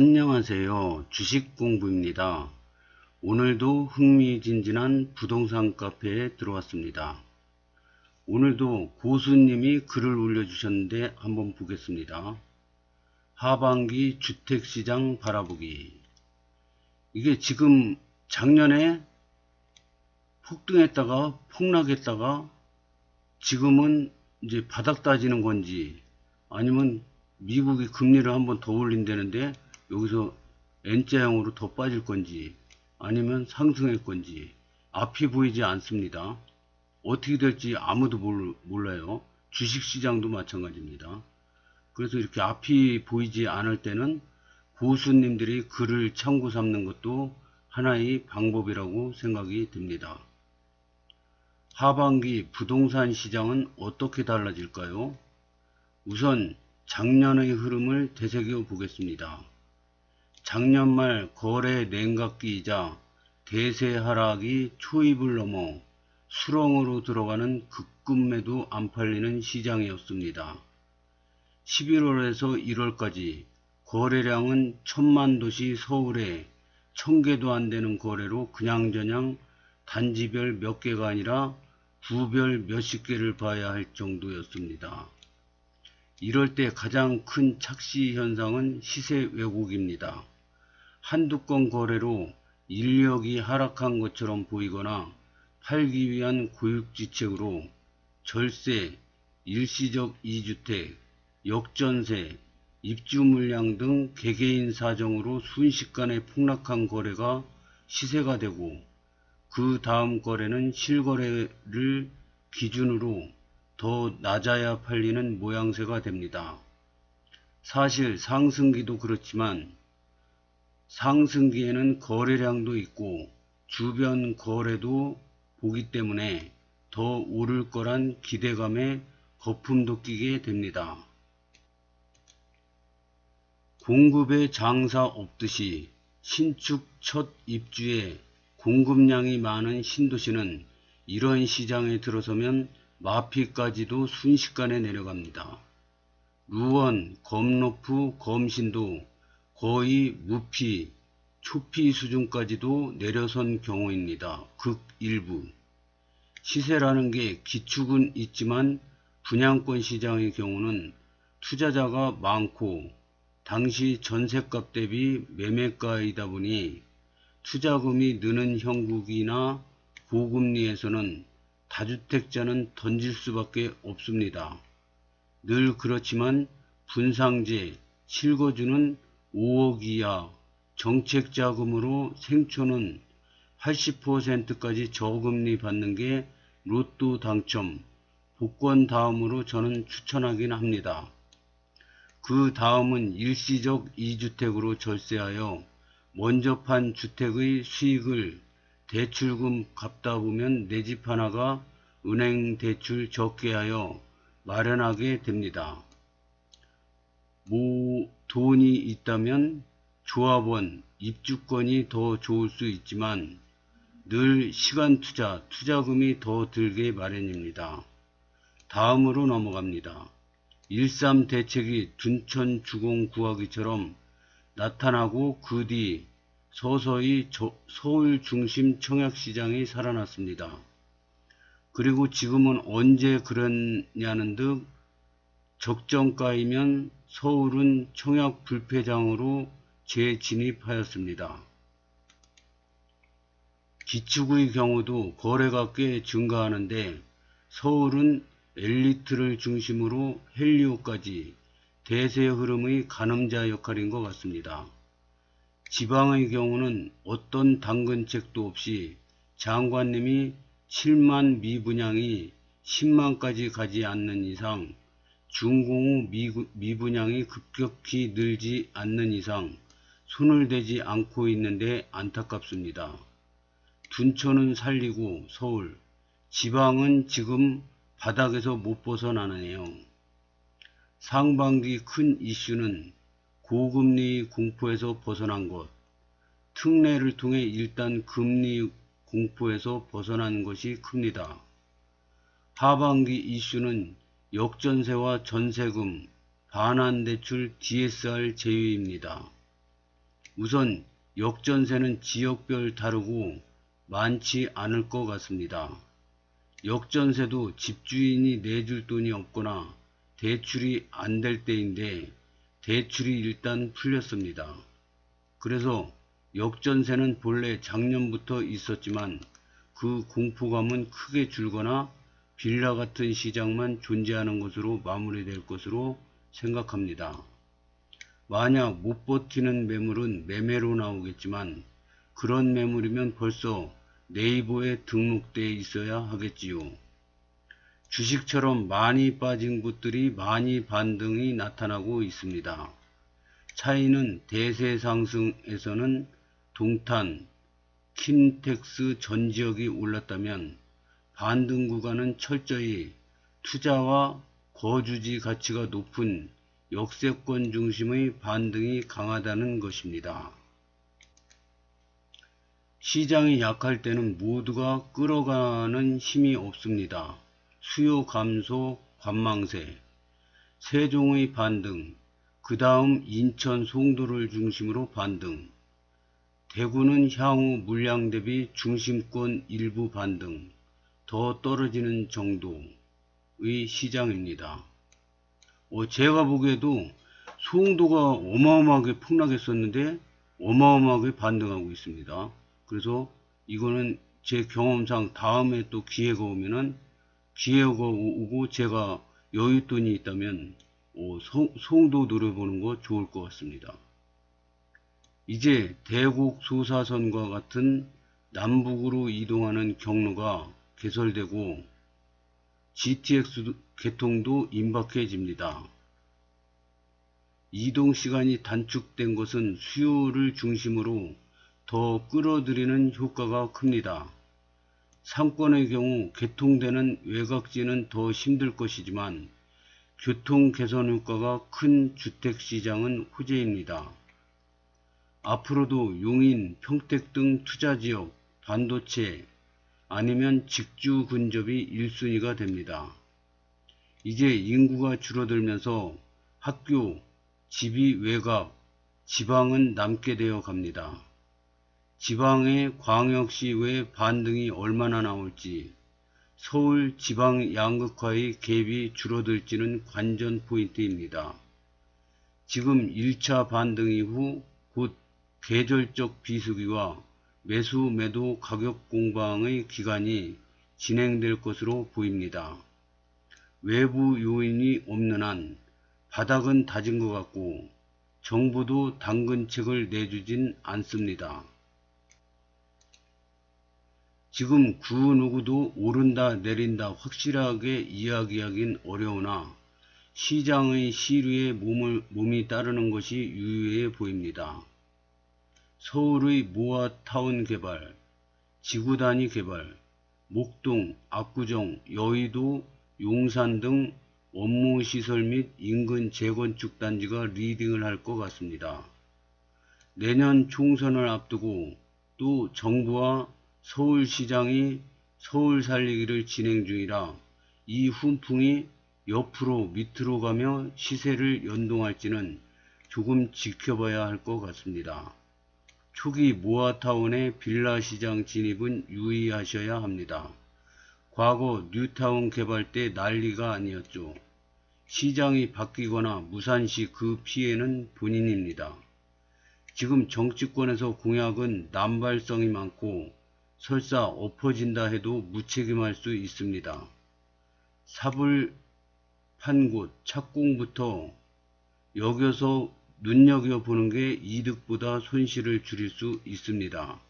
안녕하세요. 주식 공부입니다. 오늘도 흥미진진한 부동산 카페에 들어왔습니다. 오늘도 고수님이 글을 올려주셨는데 한번 보겠습니다. 하반기 주택시장 바라보기. 이게 지금 작년에 폭등했다가 폭락했다가 지금은 이제 바닥 따지는 건지 아니면 미국이 금리를 한번 더 올린다는데 여기서 N자형으로 더 빠질 건지 아니면 상승할 건지 앞이 보이지 않습니다. 어떻게 될지 아무도 몰- 몰라요. 주식시장도 마찬가지입니다. 그래서 이렇게 앞이 보이지 않을 때는 고수님들이 글을 참고 삼는 것도 하나의 방법이라고 생각이 듭니다. 하반기 부동산 시장은 어떻게 달라질까요? 우선 작년의 흐름을 되새겨 보겠습니다. 작년 말 거래 냉각기이자 대세 하락이 초입을 넘어 수렁으로 들어가는 급급매도 안 팔리는 시장이었습니다. 11월에서 1월까지 거래량은 천만 도시 서울에 천 개도 안 되는 거래로 그냥저냥 단지별 몇 개가 아니라 부별 몇십 개를 봐야 할 정도였습니다. 이럴 때 가장 큰 착시 현상은 시세 왜곡입니다. 한두 건 거래로 인력이 하락한 것처럼 보이거나 팔기 위한 고육지책으로 절세, 일시적 이주택, 역전세, 입주 물량 등 개개인 사정으로 순식간에 폭락한 거래가 시세가 되고 그 다음 거래는 실거래를 기준으로 더 낮아야 팔리는 모양새가 됩니다. 사실 상승기도 그렇지만 상승기에는 거래량도 있고 주변 거래도 보기 때문에 더 오를 거란 기대감에 거품도 끼게 됩니다. 공급에 장사 없듯이 신축 첫 입주에 공급량이 많은 신도시는 이런 시장에 들어서면 마피까지도 순식간에 내려갑니다. 루원, 검로프, 검신도 거의 무피, 초피 수준까지도 내려선 경우입니다. 극일부. 시세라는 게 기축은 있지만 분양권 시장의 경우는 투자자가 많고 당시 전세값 대비 매매가이다 보니 투자금이 느는 형국이나 고금리에서는 다주택자는 던질 수밖에 없습니다. 늘 그렇지만 분상제, 실거주는 5억 이하, 정책 자금으로 생초는 80%까지 저금리 받는 게 로또 당첨, 복권 다음으로 저는 추천하긴 합니다. 그 다음은 일시적 2주택으로 절세하여 먼저 판 주택의 수익을 대출금 갚다 보면 내 집 하나가 은행 대출 적게 하여 마련하게 됩니다. 뭐 돈이 있다면 조합원, 입주권이 더 좋을 수 있지만 늘 시간 투자, 투자금이 더 들게 마련입니다. 다음으로 넘어갑니다. 13 대책이 둔천 주공 구하기처럼 나타나고 그 뒤 서서히 저- 서울 중심 청약시장이 살아났습니다. 그리고 지금은 언제 그랬냐는 듯 적정가이면 서울은 청약 불패장으로 재진입하였습니다. 기축의 경우도 거래가 꽤 증가하는데 서울은 엘리트를 중심으로 헬리오까지 대세 흐름의 가늠자 역할인 것 같습니다. 지방의 경우는 어떤 당근책도 없이 장관님이 7만 미분양이 10만까지 가지 않는 이상 중공후 미- 미분양이 급격히 늘지 않는 이상 손을 대지 않고 있는데 안타깝습니다. 둔촌은 살리고 서울, 지방은 지금 바닥에서 못 벗어나네요. 상반기 큰 이슈는 고금리 공포에서 벗어난 것, 특례를 통해 일단 금리 공포에서 벗어난 것이 큽니다. 하반기 이슈는 역전세와 전세금, 반환대출 DSR 제외입니다. 우선 역전세는 지역별 다르고 많지 않을 것 같습니다. 역전세도 집주인이 내줄 돈이 없거나 대출이 안 될 때인데 대출이 일단 풀렸습니다. 그래서 역전세는 본래 작년부터 있었지만 그 공포감은 크게 줄거나 빌라 같은 시장만 존재하는 것으로 마무리될 것으로 생각합니다. 만약 못 버티는 매물은 매매로 나오겠지만 그런 매물이면 벌써 네이버에 등록돼 있어야 하겠지요. 주식처럼 많이 빠진 곳들이 많이 반등이 나타나고 있습니다. 차이는 대세 상승에서는 동탄, 킨텍스 전 지역이 올랐다면 반등 구간은 철저히 투자와 거주지 가치가 높은 역세권 중심의 반등이 강하다는 것입니다. 시장이 약할 때는 모두가 끌어가는 힘이 없습니다. 수요 감소, 관망세, 세종의 반등, 그 다음 인천 송도를 중심으로 반등, 대구는 향후 물량 대비 중심권 일부 반등, 더 떨어지는 정도의 시장입니다. 어, 제가 보기에도 송도가 어마어마하게 폭락했었는데 어마어마하게 반등하고 있습니다. 그래서 이거는 제 경험상 다음에 또 기회가 오면은 기회가 오고 제가 여윳돈이 있다면 어, 송- 송도 노려보는 거 좋을 것 같습니다. 이제 대곡 소사선과 같은 남북으로 이동하는 경로가 개설되고 GTX 개통도 임박해집니다. 이동 시간이 단축된 것은 수요를 중심으로 더 끌어들이는 효과가 큽니다. 상권의 경우 개통되는 외곽지는 더 힘들 것이지만 교통 개선 효과가 큰 주택시장은 호재입니다. 앞으로도 용인, 평택 등 투자지역, 반도체 아니면 직주 근접이 1순위가 됩니다. 이제 인구가 줄어들면서 학교, 집이 외곽, 지방은 남게 되어 갑니다. 지방의 광역시 외 반등이 얼마나 나올지, 서울 지방 양극화의 갭이 줄어들지는 관전 포인트입니다. 지금 1차 반등 이후 곧 계절적 비수기와 매수 매도 가격 공방의 기간이 진행될 것으로 보입니다. 외부 요인이 없는 한 바닥은 다진 것 같고 정부도 당근책을 내주진 않습니다. 지금 그 누구도 오른다 내린다 확실하게 이야기하긴 어려우나 시장의 시류에 몸을, 몸이 따르는 것이 유효해 보입니다. 서울의 모아타운 개발, 지구 단위 개발, 목동, 압구정, 여의도, 용산 등 업무 시설 및 인근 재건축 단지가 리딩을 할 것 같습니다. 내년 총선을 앞두고 또 정부와 서울시장이 서울 살리기를 진행 중이라 이 훈풍이 옆으로 밑으로 가며 시세를 연동할지는 조금 지켜봐야 할 것 같습니다. 초기 모아타운의 빌라 시장 진입은 유의하셔야 합니다. 과거 뉴타운 개발 때 난리가 아니었죠. 시장이 바뀌거나 무산시 그 피해는 본인입니다. 지금 정치권에서 공약은 남발성이 많고 설사 엎어진다 해도 무책임할 수 있습니다. 삽을 판 곳 착공부터 여겨서 눈여겨보는 게 이득보다 손실을 줄일 수 있습니다.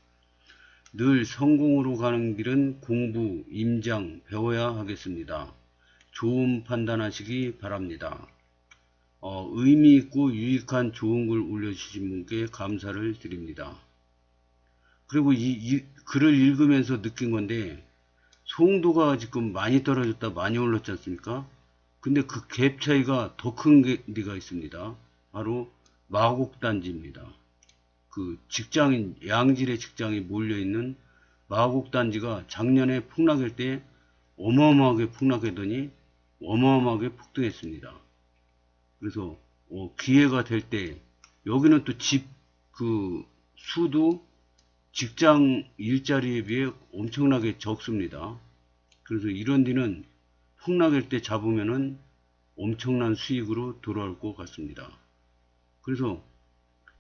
늘 성공으로 가는 길은 공부, 임장, 배워야 하겠습니다. 좋은 판단하시기 바랍니다. 어, 의미 있고 유익한 좋은 글 올려주신 분께 감사를 드립니다. 그리고 이, 이 글을 읽으면서 느낀 건데 송도가 지금 많이 떨어졌다 많이 올랐지 않습니까? 근데 그 갭 차이가 더큰 데가 있습니다. 바로 마곡단지입니다. 그 직장인, 양질의 직장이 몰려있는 마곡단지가 작년에 폭락할 때 어마어마하게 폭락하더니 어마어마하게 폭등했습니다. 그래서 어, 기회가 될 때 여기는 또 집 그 수도 직장 일자리에 비해 엄청나게 적습니다. 그래서 이런 데는 폭락일 때 잡으면은 엄청난 수익으로 돌아올 것 같습니다. 그래서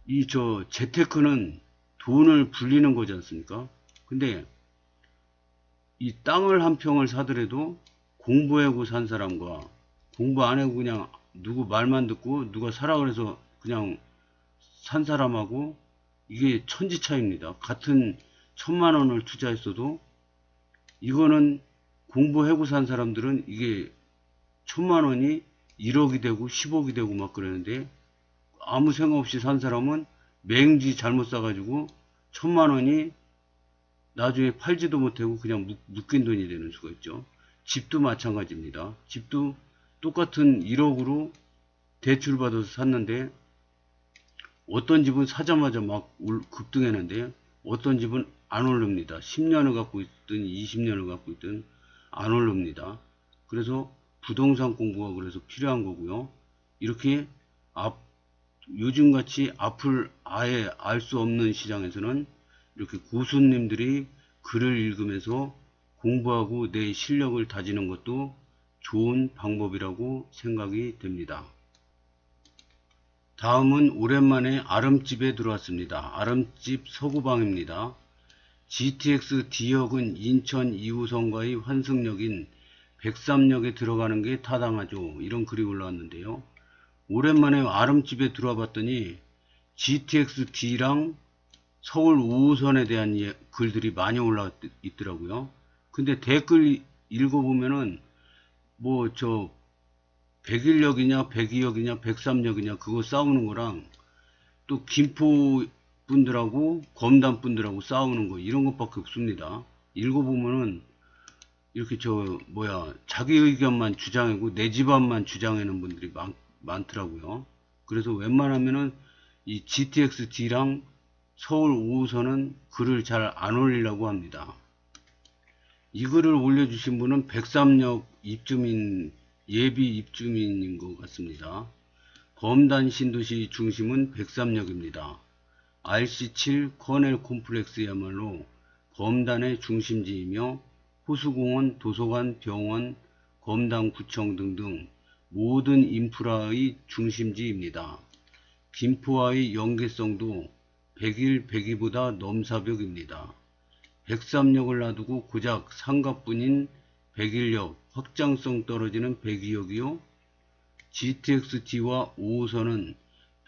이 저 재테크는 돈을 불리는 거지 않습니까? 근데 이 땅을 한 평을 사더라도 공부하고 산 사람과 공부 안 하고 그냥 누구 말만 듣고 누가 사라 그래서 그냥 산 사람하고 이게 천지 차이입니다. 같은 천만 원을 투자했어도 이거는 공부하고 산 사람들은 이게 천만 원이 1억이 되고 10억이 되고 막 그러는데 아무 생각 없이 산 사람은 맹지 잘못 사가지고 천만 원이 나중에 팔지도 못하고 그냥 묶- 묶인 돈이 되는 수가 있죠. 집도 마찬가지입니다. 집도 똑같은 1억으로 대출 받아서 샀는데 어떤 집은 사자마자 막 올- 급등했는데 어떤 집은 안 오릅니다. 10년을 갖고 있든 20년을 갖고 있든 안 오릅니다. 그래서 부동산 공부가 그래서 필요한 거고요. 이렇게 앞 요즘같이 앞을 아예 알 수 없는 시장에서는 이렇게 고수님들이 글을 읽으면서 공부하고 내 실력을 다지는 것도 좋은 방법이라고 생각이 됩니다. 다음은 오랜만에 아름집에 들어왔습니다. 아름집 서구방입니다. GTX D역은 인천 2호선과의 환승역인 백삼역에 들어가는 게 타당하죠. 이런 글이 올라왔는데요. 오랜만에 아름집에 들어와 봤더니 GTX D랑 서울 5호선에 대한 예- 글들이 많이 올라 있더라고요. 근데 댓글 읽어보면은 뭐 저 101역이냐 102역이냐 103역이냐 그거 싸우는 거랑 또 김포 분들하고 검단 분들하고 싸우는 거 이런 것밖에 없습니다. 읽어보면은 이렇게 저 뭐야 자기 의견만 주장하고 내 집안만 주장하는 분들이 많, 많더라고요. 그래서 웬만하면은 이 GTX D랑 서울 5호선은 글을 잘 안 올리려고 합니다. 이 글을 올려주신 분은 백삼역 입주민 예비 입주민인 것 같습니다. 검단 신도시 중심은 백삼역입니다. RC7 커넬 콤플렉스야말로 검단의 중심지이며 호수공원, 도서관, 병원, 검단구청 등등 모든 인프라의 중심지입니다. 김포와의 연계성도 100일 102보다 넘사벽입니다. 백삼역을 놔두고 고작 상가뿐인 101역 확장성 떨어지는 102역이요. GTX-D와 5호선은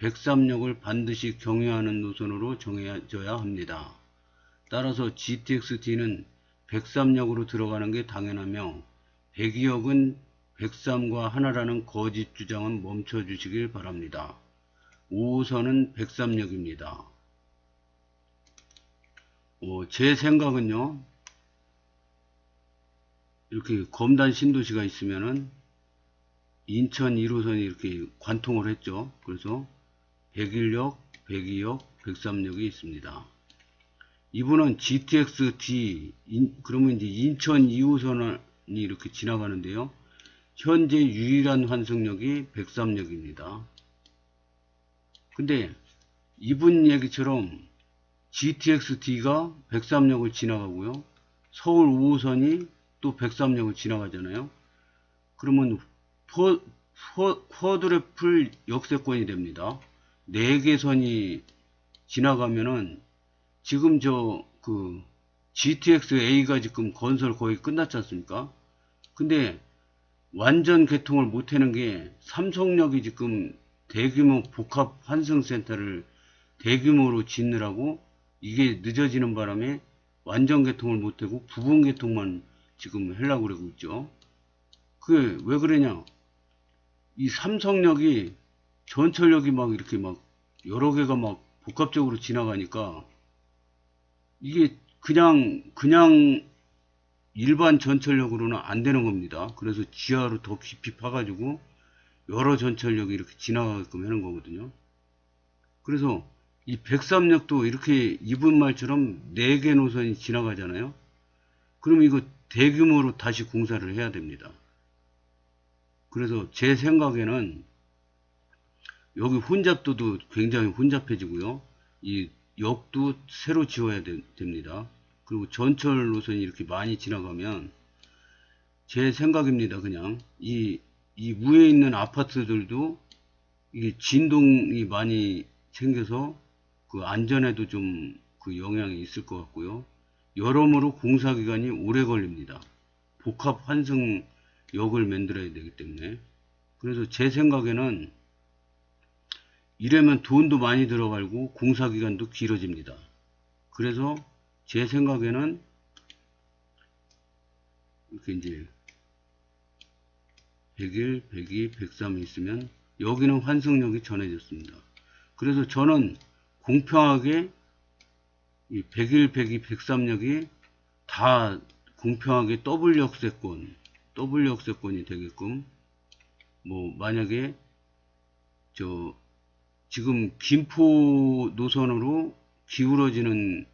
103역을 반드시 경유하는 노선으로 정해져야 합니다. 따라서 GTX-D는 103역으로 들어가는 게 당연하며 102역은 103과 하나라는 거짓 주장은 멈춰 주시길 바랍니다. 5호선은 103역입니다. 어, 제 생각은요, 이렇게 검단 신도시가 있으면은 인천 1호선이 이렇게 관통을 했죠. 그래서 101역, 102역, 103역이 있습니다. 이분은 GTX-D, 인- 그러면 이제 인천 2호선이 이렇게 지나가는데요. 현재 유일한 환승역이 103역입니다. 근데 이분 얘기처럼 GTX-D가 103역을 지나가고요. 서울 5호선이 또 103역을 지나가잖아요. 그러면 포, 포, 쿼드래플 역세권이 됩니다. 4개 선이 지나가면은 지금 저 그 GTX-A가 지금 건설 거의 끝났지 않습니까? 근데 완전 개통을 못 하는 게 삼성역이 지금 대규모 복합 환승센터를 대규모로 짓느라고 이게 늦어지는 바람에 완전 개통을 못 하고 부분 개통만 지금 하려고 그러고 있죠. 그게 왜 그러냐? 이 삼성역이 전철역이 막 이렇게 막 여러 개가 막 복합적으로 지나가니까 이게 그냥 그냥 일반 전철역으로는 안 되는 겁니다. 그래서 지하로 더 깊이 파가지고 여러 전철역이 이렇게 지나가게끔 하는 거거든요. 그래서 이 백삼역도 이렇게 이분 말처럼 4개 노선이 지나가잖아요. 그럼 이거 대규모로 다시 공사를 해야 됩니다. 그래서 제 생각에는 여기 혼잡도도 굉장히 혼잡해지고요. 이 역도 새로 지어야 되- 됩니다. 그리고 전철 노선이 이렇게 많이 지나가면 제 생각입니다. 그냥 이, 이 위에 있는 아파트들도 이게 진동이 많이 생겨서 그 안전에도 좀 그 영향이 있을 것 같고요. 여러모로 공사 기간이 오래 걸립니다. 복합 환승 역을 만들어야 되기 때문에 그래서 제 생각에는 이러면 돈도 많이 들어가고 공사 기간도 길어집니다. 그래서 제 생각에는 이렇게 이제 100일, 102, 103이 있으면 여기는 환승역이 전해졌습니다. 그래서 저는 공평하게 이 101, 102, 103역이 다 공평하게 더블 역세권, 더블 역세권이 되게끔 뭐 만약에 저 지금 김포 노선으로 기울어지는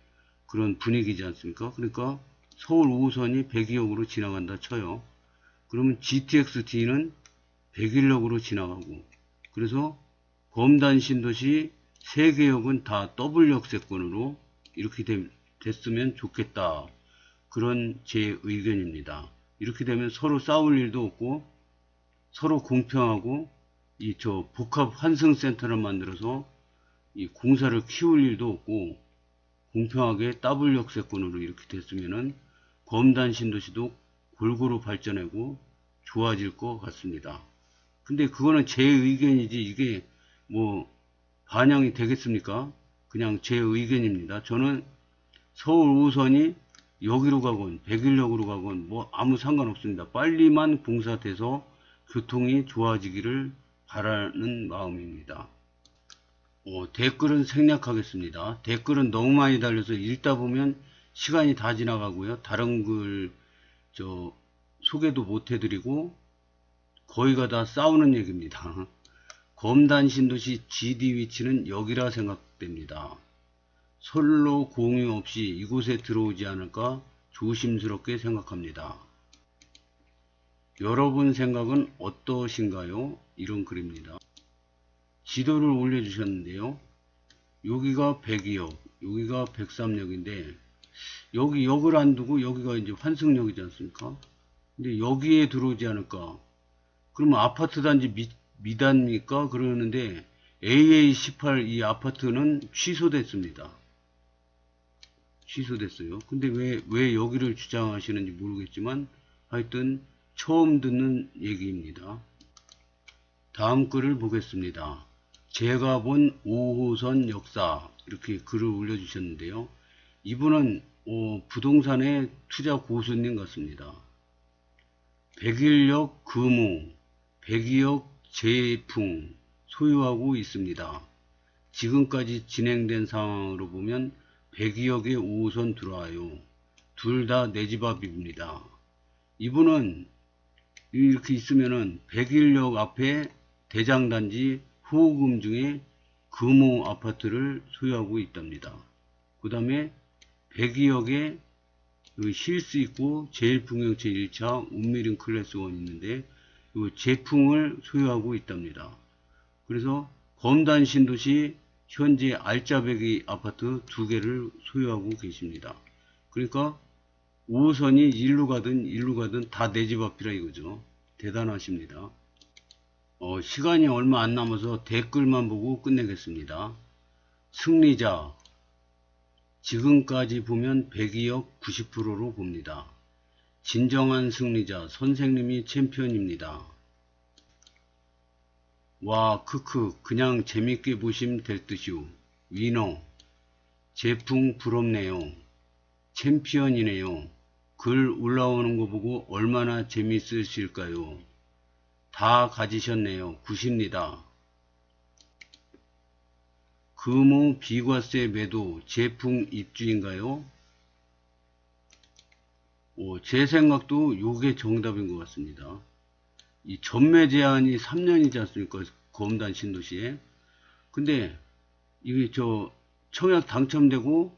그런 분위기지 않습니까? 그러니까 서울 5호선이 102역으로 지나간다 쳐요. 그러면 GTX-D는 101역으로 지나가고 그래서 검단 신도시 3개역은 다 더블 역세권으로 이렇게 됨- 됐으면 좋겠다. 그런 제 의견입니다. 이렇게 되면 서로 싸울 일도 없고 서로 공평하고 이 저 복합 환승 센터를 만들어서 이 공사를 키울 일도 없고 공평하게 더블 역세권으로 이렇게 됐으면은 검단 신도시도 골고루 발전하고 좋아질 것 같습니다. 근데 그거는 제 의견이지 이게 뭐 반영이 되겠습니까? 그냥 제 의견입니다. 저는 서울 5호선이 여기로 가건 백일역으로 가건 뭐 아무 상관없습니다. 빨리만 공사돼서 교통이 좋아지기를 바라는 마음입니다. 어, 댓글은 생략하겠습니다. 댓글은 너무 많이 달려서 읽다 보면 시간이 다 지나가고요. 다른 글, 저, 소개도 못 해드리고, 거의가 다 싸우는 얘기입니다. 검단 신도시 GD 위치는 여기라 생각됩니다. 선로 공유 없이 이곳에 들어오지 않을까 조심스럽게 생각합니다. 여러분 생각은 어떠신가요? 이런 글입니다. 지도를 올려주셨는데요. 여기가 102역, 여기가 103역인데, 여기 역을 안 두고 여기가 이제 환승역이지 않습니까? 근데 여기에 들어오지 않을까? 그러면 아파트 단지 미, 미단입니까? 그러는데, AA18 이 아파트는 취소됐습니다. 취소됐어요. 근데 왜, 왜 여기를 주장하시는지 모르겠지만, 하여튼, 처음 듣는 얘기입니다. 다음 글을 보겠습니다. 제가 본 5호선 역사 이렇게 글을 올려주셨는데요. 이분은 어, 부동산의 투자 고수님 같습니다. 백일역 금호, 백이역 제풍 소유하고 있습니다. 지금까지 진행된 상황으로 보면 백이역에 5호선 들어와요. 둘 다 내 집 앞입니다. 이분은 이렇게 있으면은 백일역 앞에 대장단지 후호금 중에 금호 아파트를 소유하고 있답니다. 그 다음에 백이역에 그 실수 있고 제일풍경채 1차 운미림 클래스 1 있는데 그 제풍을 소유하고 있답니다. 그래서 검단 신도시 현재 알짜배기 아파트 두 개를 소유하고 계십니다. 그러니까 5호선이 일로 가든 일로 가든 다 내 집 앞이라 이거죠. 대단하십니다. 어, 시간이 얼마 안 남아서 댓글만 보고 끝내겠습니다. 승리자. 지금까지 보면 102역 90%로 봅니다. 진정한 승리자. 선생님이 챔피언입니다. 와, 크크. 그냥 재밌게 보심 될 듯이오. 위너. 제풍 부럽네요. 챔피언이네요. 글 올라오는 거 보고 얼마나 재밌으실까요? 다 가지셨네요. 굿입니다. 금호 비과세 매도 제풍 입주인가요? 오, 제 생각도 요게 정답인 것 같습니다. 이 전매 제한이 3년이지 않습니까? 검단 신도시에. 근데 이게 저 청약 당첨되고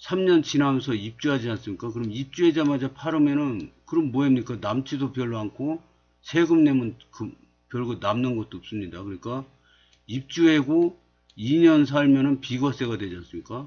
3년 지나면서 입주하지 않습니까? 그럼 입주하자마자 팔으면은 그럼 뭐합니까? 남지도 별로 않고 세금 내면 그 별거 남는 것도 없습니다. 그러니까 입주하고 2년 살면은 비과세가 되지 않습니까?